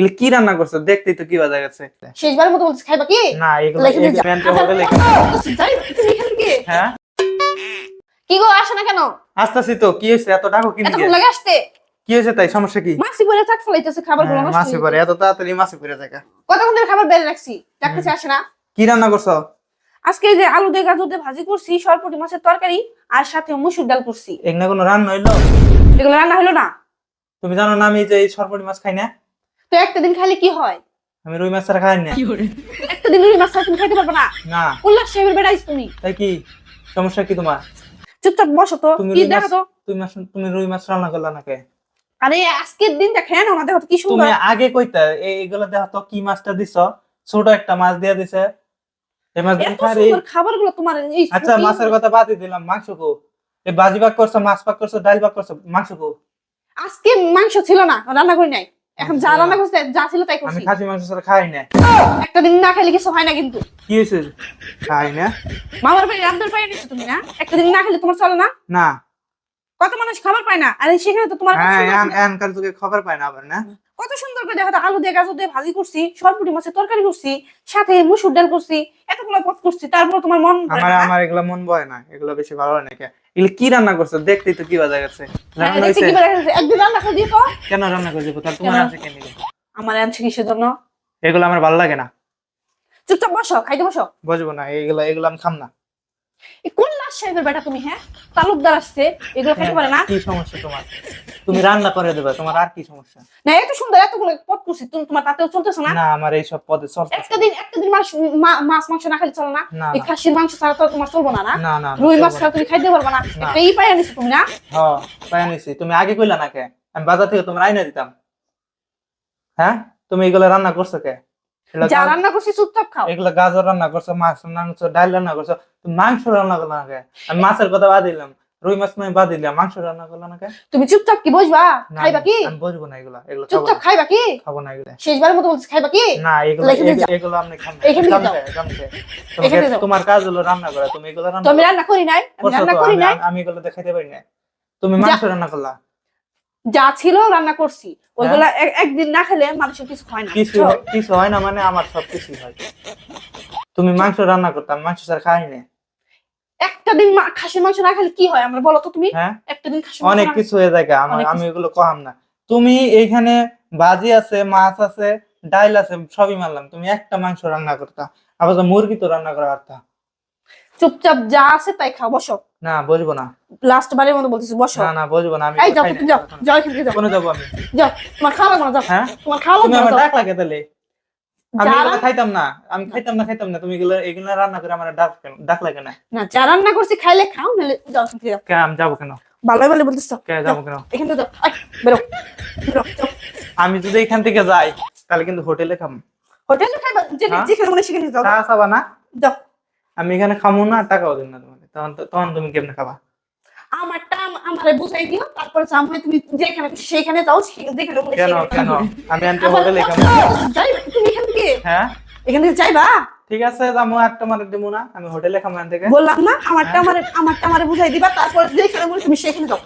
এগুলো কি রান্না করছ? দেখতেই তো কি বাজা গেছে শেষবারের মতো বলছিস খাইবা কি? না এগুলো লেখে। প্যান্টে এখান থেকে। হ্যাঁ? কি গো আসো না কেন? আসতেছি তো কি হয়েছে? এত ডাকো কি নিয়ে? লাগে আসতে? কি হয়েছে তাই? সমস্যা কি? মাসি পরে থাক ফেলাইতেছে খাবারগুলো হ্যাঁ, নষ্ট মাছি পরে। এত তাড়াতাড়ি মাছি পরে যায় কতক্ষণ ধরে খাবার বেড়ে রাখছি? ডাকতেছে আসে না। কি রান্না করছ? আজকে এই যে আলু দিয়ে গাজর দিয়ে ভাজি করছি সরপটি মাছের তরকারি আর সাথে মুসুর ডাল করছি। এখানে কোনো রান্না হইল? এগুলো রান্না হইল না। তুমি জানো না আমি যে এই সরপটি মাছ খাই না? তো একটা দিন খাইলে কি হয়? আমি রুই মাছ ছাড়া খাই না। একটা দিন রুই মাছ ছাড়া তুমি খাইতে পারবে না? না। উল্লাস সাহেবের বেড়াইছ তুমি। তাই কি? সমস্যা কি তোমার? চুপচাপ বসো তো। কি দেখো তো? তুমি মাছ তুমি রুই মাছ রান্না করলা নাকি আরে আজকের দিনটা খেয়ে নাও না দেখো কি সুন্দর। তুমি আগে কইতা এই এগুলো দেখো তো কি মাছটা দিছ? ছোট একটা মাছ দিয়ে দিছে। এই মাছ খাই সুন্দর খাবারগুলো তোমার এই আচ্ছা মাছের কথা বাদই দিলাম মাংস কো। এই বাজি ভাগ করছ মাছ ভাগ করছ ডাল ভাগ করছ মাংস কো। আজকে মাংস ছিল না রান্না করি নাই। এখন যা। রান্না করছে যা ছিল তাই আমি খাসি মাংস ছাড়া খাই না। একটা দিন না খাইলে কিছু হয় না কিন্তু। কি হয়েছে? খাই না। মামার বাড়ি রামদার পাই নিছো তুমি না? একটা দিন না খেলে তোমার চলে না? না। কত মানুষ খাবার পায় না আর সেখানে তো তোমার হ্যাঁ এনকার তোকে খবর পাই না আবার না? কত সুন্দর করে দেখো আলু দিয়ে গাজর দিয়ে ভাজি করছি সরপুটি মাছের তরকারি করছি সাথে মুসুর ডাল করছি এতগুলো পথ করছি তারপর তোমার মন আমার? আমার এগুলো মন বয় না এগুলো বেশি ভালো হয় কে এগুলো কি রান্না করছ? দেখতেই তো কি বাজা গেছে। হ্যাঁ, রান্না গেছে? একদিন রান্না করে কেন রান্না করে দেবো তোমার আছে কেন? আমার আনছে কিসের জন্য? এগুলো আমার ভালো লাগে না। চুপচাপ বসো খাইতে বসো। বসবো না এগুলো এগুলো আমি খাম না। কোন লাশ সাহেবের বেটা তুমি হ্যাঁ? তালুকদার আসছে এগুলো খাইতে পারে না? কি সমস্যা তোমার? তুমি রান্না করে দেবে তোমার আর কি সমস্যা? না এত সুন্দর এতগুলো পথ করছি তুমি তোমার তাতেও চলতেছে না? না আমার এই সব পদে চলতে একটা দিন একটা দিন মাছ মাছ মাংস না খেলে চলে না? এই খাসির মাংস ছাড়া তো তোমার চলবো না না? না রুই মাছ ছাড়া তুমি খাইতে পারবে না। একটা এই পাই আনিছো তুমি না? হ্যাঁ পাই নিছি তুমি আগে কইলা না কে আমি বাজার থেকে তোমার আইনা দিতাম। হ্যাঁ? তুমি এগুলো রান্না করছ কে? যা গা- রান্না করছি চুপচাপ খাও। এগুলো গাজর রান্না করছ মাছ রান্না করছ ডাল রান্না করছ তুমি মাংস রান্না করল না আমি মাছের কথা বাদ দিলাম রুই মাছ নয় বাদ দিলাম মাংস রান্না করল না তুমি চুপচাপ কি বসবা? খাইবা কি? আমি বুঝব না এগুলো এগুলো চুপচাপ খাইবা কি? খাব না এগুলো। শেষবারের মতো বলছিস খাইবা কি? না এগুলো এগুলো- তোমাকে- দাও। তোমার কাজ হলো রান্না করা তুমি এগুলো রান্না তো আমি করো। রান্না করি নাই আমি রান্না করি নাই। আমি এগুলো দেখাইতে পারি না তুমি মাংস রান্না করলা। যা ছিল রান্না করছি। ওইগুলা একদিন না খেলে মানুষের কিছু হয় না। হ্যাঁ? কিছু কিছু হয় না মানে আমার সব কিছুই হয়। তুমি মাংস রান্না করতাম মাংস স্যার খাই না। একটা দিন খাসির মাংস না খেলে কি হয়? আমরা বলো তো তুমি। হ্যাঁ। একটা দিন খাসির অনেক কিছু হয়ে যায় আমার আমি এগুলো কহাম না। তুমি এইখানে বাজি আছে মাছ আছে ডাইল আছে সবই মারলাম। তুমি একটা মাংস রান্না করতা আবার তো মুরগি তো রান্না করা পারতা। চুপচাপ যা আছে তাই খাও বসো। না বুঝব না। লাস্ট বারের মতো বলতেছি বসো। না না বুঝব না আমি এই যাও তুমি যাও যাও এখান থেকে যাও। কোনে যাব আমি। যাও তোমার খাওয়া লাগবে না যাও। হ্যাঁ? তোমার খাওয়া তুমি লাগবে আমার না যাও। ডাক লাগে তাহলে। আমি যা এগুলো খাইতাম না আমি খাইতাম না খাইতাম না। তুমি এগুলো এগুলো রান্না করে আমার ডাক ডাক লাগে না। না যা রান্না করছি খাইলে খাও নাহলে যাও থেকে যাও। কে আমি যাব কেন? ভালো ভালো বলতেছো। কে যাব কেন? এখান থেকে যাও। বেরো। বেরো আমি যদি এখান থেকে যাই তাহলে কিন্তু হোটেলে খাম হোটেলে খাইবা যেখানে হ্যাঁ? যেখানে মনে সেখানে যাও। চা খাবা না? যাও। আমি এখানে খামো না টাকাও দিন না তোমাকে। তখন তখন তুমি কেমনে খাবা? আমারটা আমারে বুঝাই দিও তারপর জাম হয় তুমি যেখানে সেখানে যাও সে- যেখানে কেন কেন? আমি আনতে হোটেলে খাব যাইবা তুমি এখান থেকে? হ্যাঁ? এখান থেকে যাইবা? ঠিক আছে যাব একটা মানে দেবো না আমি হোটেলে খাব থেকে বললাম না আমারটা হ্যাঁ? আমারে আমারটা আমারে বুঝাই দিবা তারপর যেখানে তুমি সেখানে যাও।